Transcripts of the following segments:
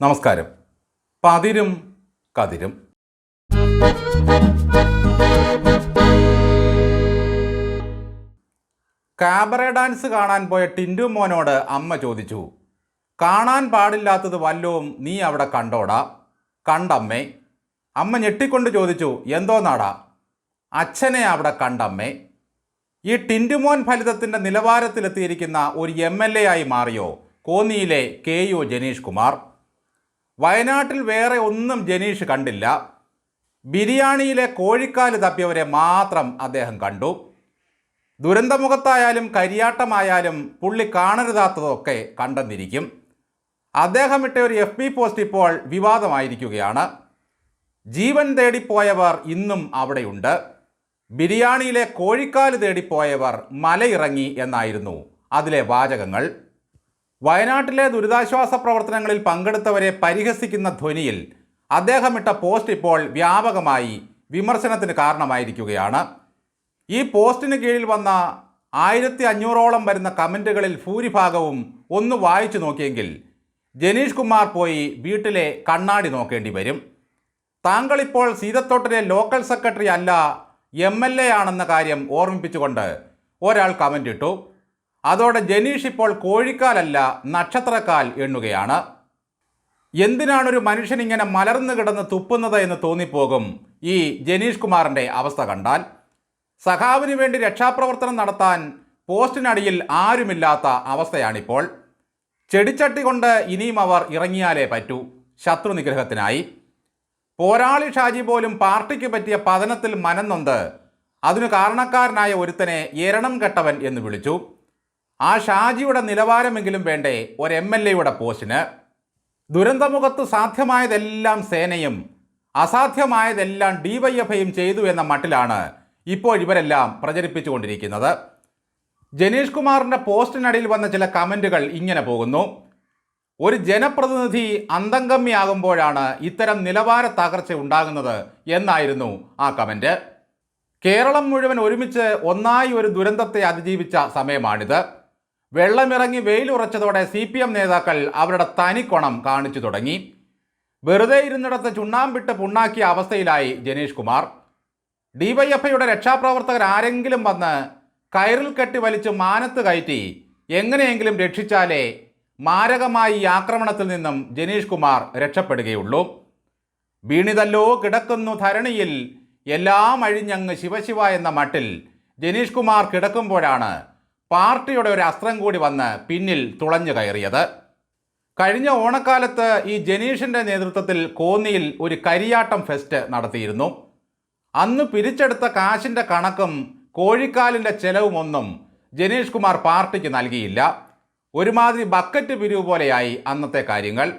നമസ്കാരം. പതിരും കതിരും. Cabaret dance കാണാൻ പോയ ടിൻഡു മോനോട് അമ്മ ചോദിച്ചു കാണാൻ പാടില്ലാത്തത് വല്ലവും നീ അവിടെ കണ്ടോടാ? കണ്ടമ്മേ? അമ്മ ഞെട്ടിക്കൊണ്ട് ചോദിച്ചു എന്തോന്നാടാ? അച്ഛനെ അവിടെ കണ്ടമ്മേ? ഈ ടിൻഡുമോൻ ഫലിതത്തിന്റെ നിലവാരത്തിലെത്തിയിരിക്കുന്ന ഒരു എം എൽ എ ആയി മാറിയോ? കോന്നിയിലെ കെ യു ജനീഷ് കുമാർ. വയനാട്ടിൽ വേറെ ഒന്നും ജനീഷ് കണ്ടില്ല. ബിരിയാണിയിലെ കോഴിക്കാൽ തപ്പിയവരെ മാത്രം അദ്ദേഹം കണ്ടു. ദുരന്തമുഖത്തായാലും കരിയാട്ടമായാലും പുള്ളി കാണരുതാത്തതൊക്കെ കണ്ടെന്നിരിക്കും. അദ്ദേഹം ഇട്ട ഒരു എഫ് ബി പോസ്റ്റ് ഇപ്പോൾ വിവാദമായിരിക്കുകയാണ്. ജീവൻ തേടിപ്പോയവർ ഇന്നും അവിടെയുണ്ട്. ബിരിയാണിയിലെ കോഴിക്കാൽ തേടിപ്പോയവർ മലയിറങ്ങി എന്നായിരുന്നു അതിലെ വാചകങ്ങൾ. വയനാട്ടിലെ ദുരിതാശ്വാസ പ്രവർത്തനങ്ങളിൽ പങ്കെടുത്തവരെ പരിഹസിക്കുന്ന ധ്വനിയിൽ അദ്ദേഹമിട്ട പോസ്റ്റ് ഇപ്പോൾ വ്യാപകമായി വിമർശനത്തിന് കാരണമായിരിക്കുകയാണ്. ഈ പോസ്റ്റിന് കീഴിൽ വന്ന ആയിരത്തി അഞ്ഞൂറോളം വരുന്ന കമന്റുകളിൽ ഭൂരിഭാഗവും ഒന്ന് വായിച്ചു നോക്കിയെങ്കിൽ ജനീഷ് കുമാർ പോയി വീട്ടിലെ കണ്ണാടി നോക്കേണ്ടി വരും. താങ്കളിപ്പോൾ സീതത്തോട്ടിലെ ലോക്കൽ സെക്രട്ടറി അല്ല എം എൽ എ ആണെന്ന കാര്യം ഓർമ്മിപ്പിച്ചുകൊണ്ട് ഒരാൾ കമന്റ് ഇട്ടു. അതോടെ ജനീഷ് ഇപ്പോൾ കോഴിക്കാലല്ല നക്ഷത്രക്കാൽ എണ്ണുകയാണ്. എന്തിനാണൊരു മനുഷ്യൻ ഇങ്ങനെ മലർന്നു കിടന്ന് തുപ്പുന്നത് എന്ന് തോന്നിപ്പോകും ഈ ജനീഷ് കുമാറിന്റെ അവസ്ഥ കണ്ടാൽ? സഖാവിന് വേണ്ടി രക്ഷാപ്രവർത്തനം നടത്താൻ പോസ്റ്റിനടിയിൽ ആരുമില്ലാത്ത അവസ്ഥയാണിപ്പോൾ. ചെടിച്ചട്ടി കൊണ്ട് ഇനിയും അവർ ഇറങ്ങിയാലേ പറ്റൂ ശത്രു നിഗ്രഹത്തിനായി പോരാളി ഷാജി പോലും പാർട്ടിക്ക് പറ്റിയ പതനത്തിൽ മനന്നൊന്ത് അതിനു കാരണക്കാരനായ ഒരുത്തനെ എരണം കെട്ടവൻ എന്ന് വിളിച്ചു. ആ ഷാജിയുടെ നിലവാരമെങ്കിലും വേണ്ടേ? ഒരു എം എൽ എയുടെ പോസ്റ്റിന്. ദുരന്തമുഖത്ത് സാധ്യമായതെല്ലാം സേനയും അസാധ്യമായതെല്ലാം ഡിവൈഎഫ്ഐയും ചെയ്തു എന്ന മട്ടിലാണ് ഇപ്പോൾ ഇവരെല്ലാം പ്രചരിപ്പിച്ചുകൊണ്ടിരിക്കുന്നത്. ജനീഷ് കുമാറിന്റെ പോസ്റ്റിനടിയിൽ വന്ന ചില കമന്റുകൾ ഇങ്ങനെ പോകുന്നു. ഒരു ജനപ്രതിനിധി അന്തംഗമ്യാകുമ്പോഴാണ് ഇത്തരം നിലവാര തകർച്ച ഉണ്ടാകുന്നത് എന്നായിരുന്നു ആ കമന്റ് കേരളം മുഴുവൻ ഒരുമിച്ച് ഒന്നായി ഒരു ദുരന്തത്തെ അതിജീവിച്ച സമയമാണിത്. വെള്ളമിറങ്ങി വെയിലുറച്ചതോടെ സി പി എം നേതാക്കൾ അവരുടെ തനിക്കൊണം കാണിച്ചു തുടങ്ങി. വെറുതെ ഇരുന്നിടത്ത് ചുണ്ണാമ്പിട്ട് പുണ്ണാക്കിയ അവസ്ഥയിലായി ജനീഷ് കുമാർ. ഡിവൈഎഫ്ഐയുടെ രക്ഷാപ്രവർത്തകർ ആരെങ്കിലും വന്ന് കയറിൽ കെട്ടി വലിച്ച് മാനത്ത് കയറ്റി എങ്ങനെയെങ്കിലും രക്ഷിച്ചാലേ മാരകമായി ഈ ആക്രമണത്തിൽ നിന്നും ജനീഷ് കുമാർ രക്ഷപ്പെടുകയുള്ളൂ. വീണിതല്ലോ കിടക്കുന്നു ധരണിയിൽ എല്ലാം അഴിഞ്ഞങ്ങ് ശിവശിവ എന്ന മട്ടിൽ ജനീഷ് കുമാർ കിടക്കുമ്പോഴാണ് പാർട്ടിയുടെ ഒരു അസ്ത്രം കൂടി വന്ന് പിന്നിൽ തുളഞ്ഞു കയറിയത്. കഴിഞ്ഞ ഓണക്കാലത്ത് ഈ ജനീഷിന്റെ നേതൃത്വത്തിൽ കോന്നിയിൽ ഒരു കരിയാട്ടം ഫെസ്റ്റ് നടത്തിയിരുന്നു. അന്ന് പിരിച്ചെടുത്ത കാശിന്റെ കണക്കും കോഴിക്കാലിന്റെ ചെലവുമൊന്നും ജനീഷ് കുമാർ പാർട്ടിക്ക് നൽകിയില്ല. ഒരുമാതിരി ബക്കറ്റ് പിരിവ് പോലെയായി അന്നത്തെ കാര്യങ്ങൾ.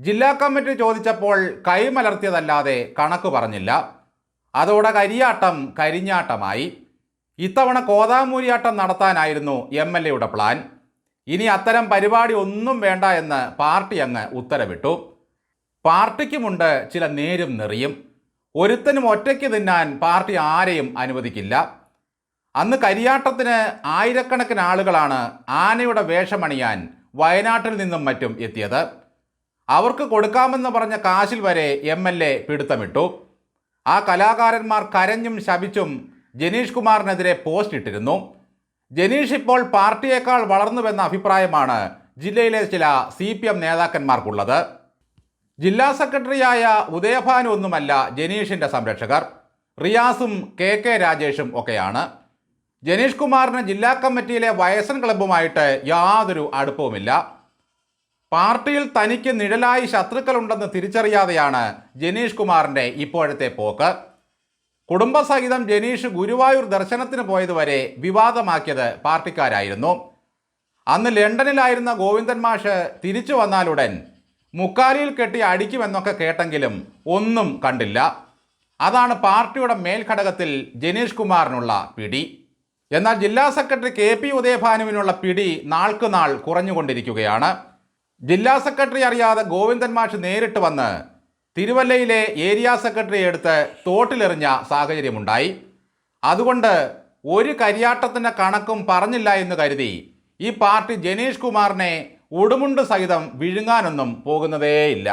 ജില്ലാ കമ്മിറ്റി ചോദിച്ചപ്പോൾ കൈമലർത്തിയതല്ലാതെ കണക്ക് പറഞ്ഞില്ല. അതോടെ കരിയാട്ടം കരിഞ്ഞാട്ടമായി. ഇത്തവണ കോതാമൂരിയാട്ടം നടത്താനായിരുന്നു എം എൽ എയുടെ പ്ലാൻ ഇനി അത്തരം പരിപാടി ഒന്നും വേണ്ട എന്ന് പാർട്ടി അങ്ങ് ഉത്തരവിട്ടു. പാർട്ടിക്കുമുണ്ട് ചില നേരും നിറയും. ഒരുത്തനും ഒറ്റയ്ക്ക് തിന്നാൻ പാർട്ടി ആരെയും അനുവദിക്കില്ല. അന്ന് കരിയാട്ടത്തിന് ആയിരക്കണക്കിന് ആളുകളാണ് ആനയുടെ വേഷമണിയാൻ വയനാട്ടിൽ നിന്നും മറ്റും എത്തിയത്. അവർക്ക് കൊടുക്കാമെന്ന് പറഞ്ഞ കാശിൽ വരെ എം എൽ എ പിടുത്തമിട്ടു. ആ കലാകാരന്മാർ കരഞ്ഞും ശപിച്ചും ജനീഷ് കുമാറിനെതിരെ പോസ്റ്റ് ഇട്ടിരുന്നു. ജനീഷ് ഇപ്പോൾ പാർട്ടിയേക്കാൾ വളർന്നുവെന്ന അഭിപ്രായമാണ് ജില്ലയിലെ ചില സി പി എം നേതാക്കന്മാർക്കുള്ളത്. ജില്ലാ സെക്രട്ടറിയായ ഉദയഭാനു ഒന്നുമല്ല ജനീഷിന്റെ സംരക്ഷകർ. റിയാസും കെ കെ രാജേഷും ഒക്കെയാണ്. ജനീഷ് കുമാറിന് ജില്ലാ കമ്മിറ്റിയിലെ വയസ്സൻ ക്ലബ്ബുമായിട്ട് യാതൊരു അടുപ്പവുമില്ല. പാർട്ടിയിൽ തനിക്ക് നിഴലായി ശത്രുക്കളുണ്ടെന്ന് തിരിച്ചറിയാതെയാണ് ജനീഷ് കുമാറിന്റെ ഇപ്പോഴത്തെ പോക്ക്. കുടുംബസഹിതം ജനീഷ് ഗുരുവായൂർ ദർശനത്തിന് പോയതുവരെ വിവാദമാക്കിയത് പാർട്ടിക്കാരായിരുന്നു. അന്ന് ലണ്ടനിലായിരുന്ന ഗോവിന്ദൻ മാഷ് തിരിച്ചു വന്നാലുടൻ മുക്കാലിയിൽ കെട്ടി അടിക്കുമെന്നൊക്കെ കേട്ടെങ്കിലും ഒന്നും കണ്ടില്ല. അതാണ് പാർട്ടിയുടെ മേൽഘടകത്തിൽ ജനീഷ് കുമാറിനുള്ള പിടി. എന്നാൽ ജില്ലാ സെക്രട്ടറി കെ പി ഉദയഭാനുവിനുള്ള പിടി നാൾക്കുനാൾ കുറഞ്ഞുകൊണ്ടിരിക്കുകയാണ്. ജില്ലാ സെക്രട്ടറി അറിയാതെ ഗോവിന്ദൻ മാഷ് നേരിട്ട് വന്ന് തിരുവല്ലയിലെ ഏരിയ സെക്രട്ടറി എടുത്ത് തോട്ടിലെറിഞ്ഞ സാഹചര്യമുണ്ടായി. അതുകൊണ്ട് ഒരു കരിയാട്ടത്തിന്റെ കണക്കും പറഞ്ഞില്ല എന്ന് കരുതി ഈ പാർട്ടി ജനീഷ് കുമാറിനെ ഉടുമുണ്ട് സഹിതം വിഴുങ്ങാനൊന്നും പോകുന്നതേയില്ല.